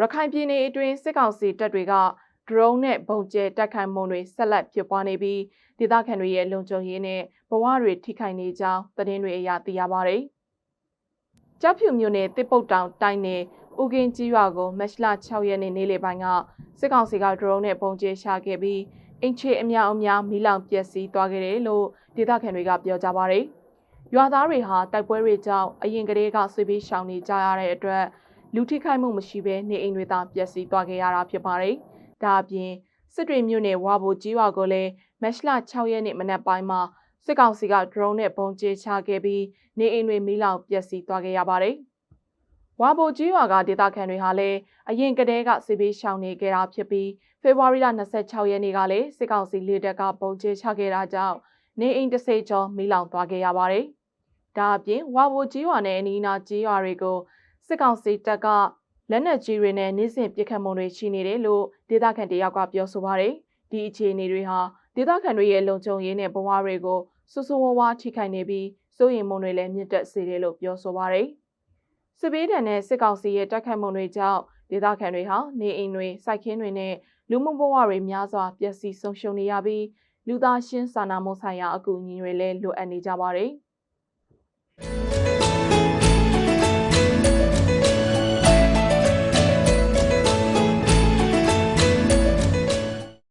ရခိုင်ပြည်နယ်အတွင်းစစ်ကောင်စီတပ်တွေက drone နဲ့ပုံကျဲတိုက်ခိုက်မှုတွေဆက်လက်ဖြစ်ပွားနေပြီးဒေသခံတွေရဲ့လုံခြုံရေးနဲ့ဘဝတွေထိခိုက်နေကြောင်းသတင်းတွေအရသိရပါတယ်။ကြောက်ဖြူမြို့နယ်တစ်ပုတ်တောင်တိုင်းနယ်ဦးကင်းကြီးရွာကိုမက်ရှလ6ရက်နေ့နေ့လယ်ပိုင်းကစစ်ကောင်စီက drone နဲ့ပုံကျဲရှာခဲ့ပြီးအင်ချေအများအများမီးလောင်ပျက်စီးသွားခဲ့တယ်လို့ဒေသခံတွေကပြောကြပါတယ်။ရွာသားတွေဟာတိုက်ပွဲတွေကြောင့်အရင်ကတည်းကဆွေးပြီးရှောင်နေကြရတဲ့အတွက် လူထိခိုက်မှုမရှိဘဲနေအိမ်တွေသာပျက်စီးသွားခဲ့ရတာဖြစ်ပါတယ်။ဒါအပြင်စစ်တွေမြို့နယ်ဝါဘိုကြီးရွာကိုလည်းမက်ရှလ6ရက်နေ့မနက်ပိုင်းမှာစစ်ကောင်စီက drone နဲ့ပုံကျဲချခဲ့ပြီးနေအိမ်တွေမီးလောင်ပျက်စီးသွားခဲ့ရပါတယ်။ဝါဘိုကြီးရွာကဒေသခံတွေဟာလည်းအရင်ကတည်းကစစ်ပေးရှောင်နေကြတာဖြစ်ပြီးဖေဖော်ဝါရီလ26ရက်နေ့ကလည်းစစ်ကောင်စီလေတပ်ကပုံကျဲချခဲ့တာကြောင့်နေအိမ်တစ်စိကျော်မီးလောင်သွားခဲ့ရပါတယ်။ဒါအပြင်ဝါဘိုကြီးရွာနဲ့အနီးအနားကြီးရွာတွေကို စစ်ကောင်စီတပ်ကလက်နက်ကြီးတွေနဲ့နေ့စဉ်ပစ်ခတ်မှုတွေရှိနေတယ်လို့ဒေသခံတယောက်ကပြောဆိုပါတယ်။ဒီအခြေအနေတွေဟာဒေသခံတွေရဲ့လုံခြုံရေးနဲ့ဘဝတွေကိုဆူဆူဝါးဝါထိခိုက်နေပြီးစိုးရိမ်မှုတွေလည်းမြင့်တက်စေတယ်လို့ပြောဆိုပါတယ်။စစ်ပေးတံနဲ့စစ်ကောင်စီရဲ့တိုက်ခိုက်မှုတွေကြောင့်ဒေသခံတွေဟာနေအိမ်တွေစိုက်ခင်းတွေနဲ့လူမှုဘဝတွေများစွာပျက်စီးဆုံးရှုံးနေရပြီးလူသားရှင်းစာနာမှုဆိုင်ရာအကူအညီတွေလည်းလိုအပ်နေကြပါတယ်။